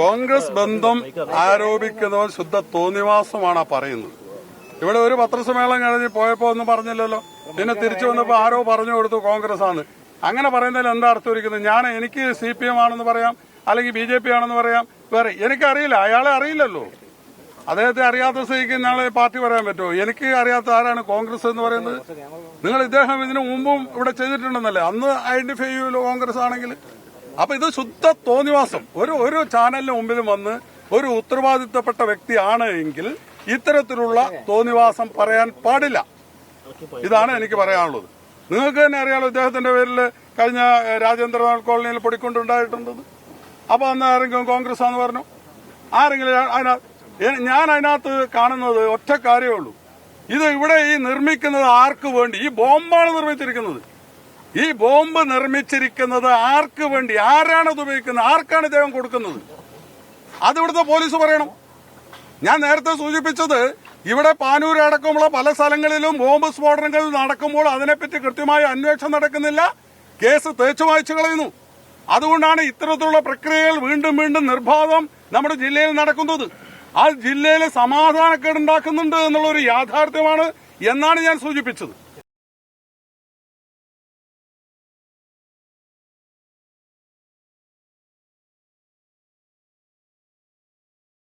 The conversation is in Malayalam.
കോൺഗ്രസ് ബന്ധം ആരോപിക്കുന്നവൻ ശുദ്ധ തോന്നിവാസമാണ് പറയുന്നത്. ഇവിടെ ഒരു പത്രസമ്മേളനം കഴിഞ്ഞ് പോയപ്പോ ഒന്നും പറഞ്ഞില്ലല്ലോ. പിന്നെ തിരിച്ചു വന്നപ്പോ ആരോ പറഞ്ഞു കൊടുത്തു കോൺഗ്രസ് ആണ് അങ്ങനെ പറയുന്നതിൽ എന്താ അർത്ഥം ഞാൻ എനിക്ക് സി പി എം ആണെന്ന് പറയാം അല്ലെങ്കിൽ ബി ജെ പി ആണെന്ന് പറയാം വേറെ എനിക്കറിയില്ല. അയാളെ അറിയില്ലല്ലോ. അദ്ദേഹത്തെ അറിയാത്ത സ്ഥിതിക്ക് ഞങ്ങളെ പാർട്ടി പറയാൻ പറ്റുമോ? എനിക്ക് അറിയാത്ത ആരാണ് കോൺഗ്രസ് എന്ന് പറയുന്നത്? നിങ്ങൾ ഇദ്ദേഹം ഇതിനു മുമ്പും ഇവിടെ ചെയ്തിട്ടുണ്ടെന്നല്ലേ? അന്ന് ഐഡന്റിഫൈ ചെയ്യുമല്ലോ കോൺഗ്രസ് ആണെങ്കിൽ? അപ്പൊ ഇത് ശുദ്ധ തോന്നിവാസം. ഒരു ഒരു ചാനലിന് മുമ്പിലും വന്ന് ഒരു ഉത്തരവാദിത്തപ്പെട്ട വ്യക്തിയാണ് എങ്കിൽ ഇത്തരത്തിലുള്ള തോന്നിവാസം പറയാൻ പാടില്ല. ഇതാണ് എനിക്ക് പറയാനുള്ളത്. നിങ്ങൾക്ക് തന്നെ അറിയാലോ ഇദ്ദേഹത്തിന്റെ പേരിൽ കഴിഞ്ഞ രാജേന്ദ്രനാഥ് കോളനിയിൽ പൊടിക്കൊണ്ടുണ്ടായിട്ടുണ്ടത്. അപ്പൊ അന്ന് ആരെങ്കിലും കോൺഗ്രസ് ആണെന്ന് പറഞ്ഞു? ആരെങ്കിലും ഞാൻ അതിനകത്ത് കാണുന്നത് ഒറ്റ കാര്യമേ ഉള്ളൂ. ഇത് ഇവിടെ ഈ നിർമ്മിക്കുന്നത് ആർക്ക് വേണ്ടി? ഈ ബോംബാണ് നിർമ്മിച്ചിരിക്കുന്നത്. ഈ ബോംബ് നിർമ്മിച്ചിരിക്കുന്നത് ആർക്ക് വേണ്ടി? ആരാണ് ഇത് ഉപയോഗിക്കുന്നത്? ആർക്കാണ് ഇദ്ദേഹം കൊടുക്കുന്നത്? അത് ഇവിടുത്തെ പോലീസ് പറയണം. ഞാൻ നേരത്തെ സൂചിപ്പിച്ചത് ഇവിടെ പാനൂർ അടക്കമുള്ള പല സ്ഥലങ്ങളിലും ബോംബ് സ്ഫോടനങ്ങൾ നടക്കുമ്പോൾ അതിനെപ്പറ്റി കൃത്യമായ അന്വേഷണം നടക്കുന്നില്ല. കേസ് തേച്ചു വായിച്ചു കളയുന്നു. അതുകൊണ്ടാണ് ഇത്തരത്തിലുള്ള പ്രക്രിയകൾ വീണ്ടും വീണ്ടും നിർബാധം നമ്മുടെ ജില്ലയിൽ നടക്കുന്നത്. ആ ജില്ലയിൽ സമാധാനക്കേടുണ്ടാക്കുന്നുണ്ട് എന്നുള്ള ഒരു യാഥാർത്ഥ്യമാണ് എന്നാണ് ഞാൻ സൂചിപ്പിച്ചത്.